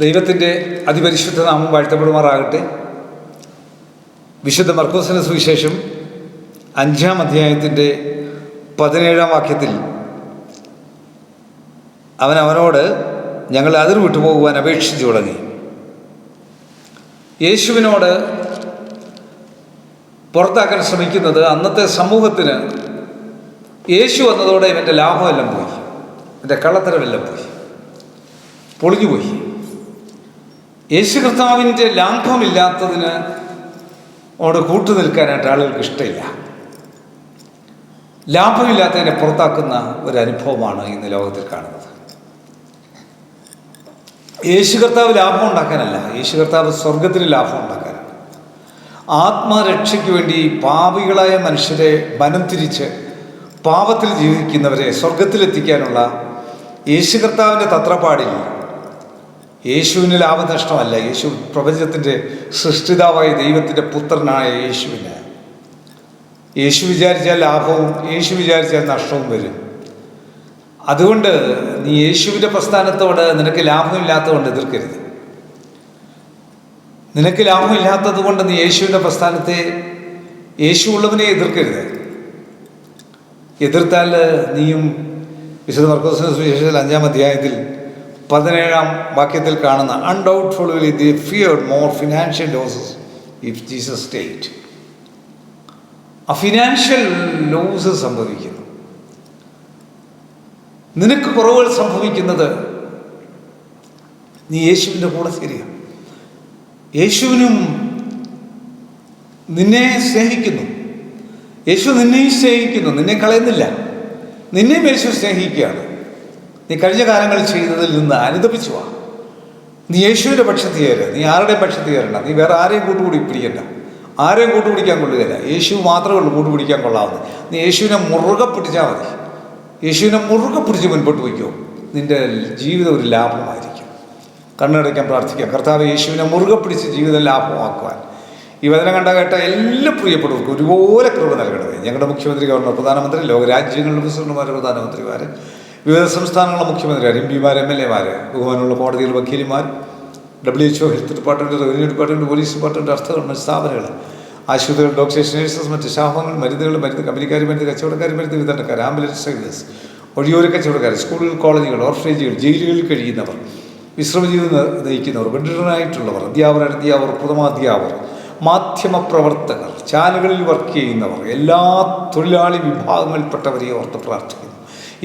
ദൈവത്തിന്റെ അതിപരിശുദ്ധ നാമം വാഴ്ത്തപ്പെടുമാറാകട്ടെ. വിശുദ്ധ മർക്കോസിന് സുവിശേഷം അഞ്ചാം അധ്യായത്തിന്റെ പതിനേഴാം വാക്യത്തിൽ അവൻ അവനോട് ഞങ്ങൾ അതിർ വിട്ടുപോകുവാൻ അപേക്ഷിച്ചു തുടങ്ങി. യേശുവിനോട് പുറത്താക്കാൻ ശ്രമിക്കുന്നത് അന്നത്തെ സമൂഹത്തിന് യേശു വന്നതോടെ ഇവന്റെ ലാഭമെല്ലാം പോയി. ഇവന്റെ കള്ളത്തരമെല്ലാം പോയി. പൊളിഞ്ഞുപോയി. യേശു കർത്താവിന്റെ ലാഭമില്ലാത്തതിന് അവിടെ കൂട്ടു നിൽക്കാനായിട്ട് ആളുകൾക്ക് ഇഷ്ടമില്ല. ലാഭമില്ലാത്തതിനെ പുറത്താക്കുന്ന ഒരു അനുഭവമാണ് ഇന്ന് ലോകത്തിൽ കാണുന്നത്. യേശു കർത്താവ് ലാഭം ഉണ്ടാക്കാനല്ല യേശു കർത്താവ് സ്വർഗത്തിന് ലാഭം ഉണ്ടാക്കാനാണ്. ആത്മരക്ഷയ്ക്ക് വേണ്ടി പാപികളായ മനുഷ്യരെ മനം തിരിച്ച് പാപത്തിൽ ജീവിക്കുന്നവരെ സ്വർഗത്തിലെത്തിക്കാനുള്ള യേശു കർത്താവിന്റെ തത്രപ്പാടിൽ യേശുവിന് ലാഭനഷ്ടമല്ല. യേശു പ്രപഞ്ചത്തിന്റെ സൃഷ്ടിതാവായ ദൈവത്തിന്റെ പുത്രനായ യേശുവിന്. യേശു വിചാരിച്ചാൽ ലാഭവും യേശു വിചാരിച്ചാൽ നഷ്ടവും വരും. അതുകൊണ്ട് നീ യേശുവിന്റെ പ്രസ്ഥാനത്തോട് നിനക്ക് ലാഭമില്ലാത്തതുകൊണ്ട് എതിർക്കരുത്. നിനക്ക് ലാഭമില്ലാത്തത് കൊണ്ട് നീ യേശുവിന്റെ പ്രസ്ഥാനത്തെ യേശു ഉള്ളവനെ എതിർക്കരുത്. എതിർത്താൽ നീയും വിശുദ്ധ മർക്കോസിന് സുവിശേഷത്തിൽ അഞ്ചാം അധ്യായത്തിൽ പതിനേഴാം വാക്യത്തിൽ കാണുന്ന undoubtfully the feared more financial losses if Jesus state ആ ഫിനാൻഷ്യൽ ലോസ് സംഭവിക്കുന്നു. നിനക്ക് കുറവുകൾ സംഭവിക്കുന്നത് നീ യേശുവിന്റെ കൂടെ ശരിയാണ് യേശുവിനും നിന്നെ സ്നേഹിക്കുന്നു. യേശു നിന്നെയും സ്നേഹിക്കുന്നു. നിന്നെ കളയുന്നില്ല. നിന്നെയും യേശു സ്നേഹിക്കുകയാണ്. നീ കഴിഞ്ഞ കാലങ്ങളിൽ ചെയ്തതിൽ നിന്ന് അനുദപിച്ചു വാ. നീ യേശുവിന്റെ പക്ഷത്ത് ചേരുക നീ ആരുടെ പക്ഷത്ത് ചേരണ്ട നീ വേറെ ആരെയും കൂട്ടുകൂടി പിടിക്കണ്ട. ആരെയും കൂട്ടുപിടിക്കാൻ കൊള്ളുകയില്ല. യേശു മാത്രമേ ഉള്ളൂ കൂട്ടുപിടിക്കാൻ കൊള്ളാവുന്നത്. നീ യേശുവിനെ മുറുകെ പിടിച്ചാൽ മതി. യേശുവിനെ മുറുകെ പിടിച്ച് മുൻപോട്ട് വയ്ക്കുമോ നിന്റെ ജീവിതം ഒരു ലാഭമായിരിക്കും. കണ്ണടയ്ക്കാൻ പ്രാർത്ഥിക്കാം. കർത്താവ് യേശുവിനെ മുറുകെ പിടിച്ച് ജീവിതം ലാഭമാക്കുവാൻ. ഈ വചനം കണ്ട കേട്ട എല്ലാ പ്രിയപ്പെട്ടവർക്കും ഒരുപോലെ കൃപ നൽകണമേ. ഞങ്ങളുടെ മുഖ്യമന്ത്രി ഗവർണർ പ്രധാനമന്ത്രി ലോകരാജ്യങ്ങളുടെ പ്രസിഡന്റുമാർ പ്രധാനമന്ത്രിമാർ വിവിധ സംസ്ഥാനങ്ങളിലെ മുഖ്യമന്ത്രിമാർ എം പിമാർ എം എൽ എമാർ ബഹുമാനമുള്ള കോടതികൾ വക്കീലിമാർ W H O health department revenue department police department അർത്ഥ സ്ഥാപനങ്ങൾ ആശുപത്രികൾ ഡോക്ടേഴ്സ് നഴ്സസ് മറ്റ് ശാപങ്ങൾ മരുന്നുകൾ മരുന്ന് കമ്പനിക്കാർ മരുന്ന് കച്ചവടക്കാർ മരുന്ന് വിതരണക്കാർ ആംബുലൻസ് സർവീസ് ഒഴിയോര കച്ചവടക്കാർ സ്കൂളുകൾ കോളേജുകൾ ഓർഫനേജുകൾ ജയിലുകളിൽ കഴിയുന്നവർ വിശ്രമജീവിതം നയിക്കുന്നവർ ബന്ധുരായിട്ടുള്ളവർ അധ്യാപകർ അധ്യാപകർ പ്രഥമാധ്യാപകർ മാധ്യമപ്രവർത്തകർ ചാനലുകളിൽ വർക്ക് ചെയ്യുന്നവർ എല്ലാ തൊഴിലാളി വിഭാഗങ്ങളിൽപ്പെട്ടവരെ ഓർത്ത് പ്രാർത്ഥിക്കുന്നു.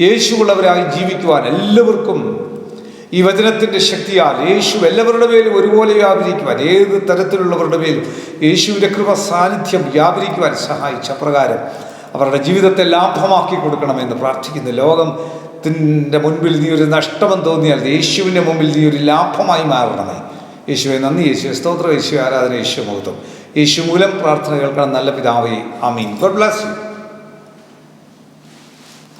യേശുവുള്ളവരായി ജീവിക്കുവാൻ എല്ലാവർക്കും ഈ വചനത്തിന്റെ ശക്തിയാൽ യേശു എല്ലാവരുടെ മേലും ഒരുപോലെ വ്യാപരിക്കുവാൻ ഏത് തരത്തിലുള്ളവരുടെ മേലും യേശുവിന്റെ കൃപ സാന്നിധ്യം വ്യാപരിക്കുവാൻ സഹായിച്ച പ്രകാരം അവരുടെ ജീവിതത്തെ ലാഭമാക്കി കൊടുക്കണമെന്ന് പ്രാർത്ഥിക്കുന്നു ലോകം ത്തിന്റെ മുൻപിൽ നീ ഒരു നഷ്ടമെന്ന് തോന്നിയാൽ യേശുവിന്റെ മുമ്പിൽ നീ ഒരു ലാഭമായി മാറണമേ. യേശുവെ നന്ദി യേശുവെ സ്തോത്ര യേശു ആരാധന യേശു മഹത്വം. യേശു മൂലം പ്രാർത്ഥന കേൾക്കണം നല്ല പിതാവേ. ആമീൻ. God bless you.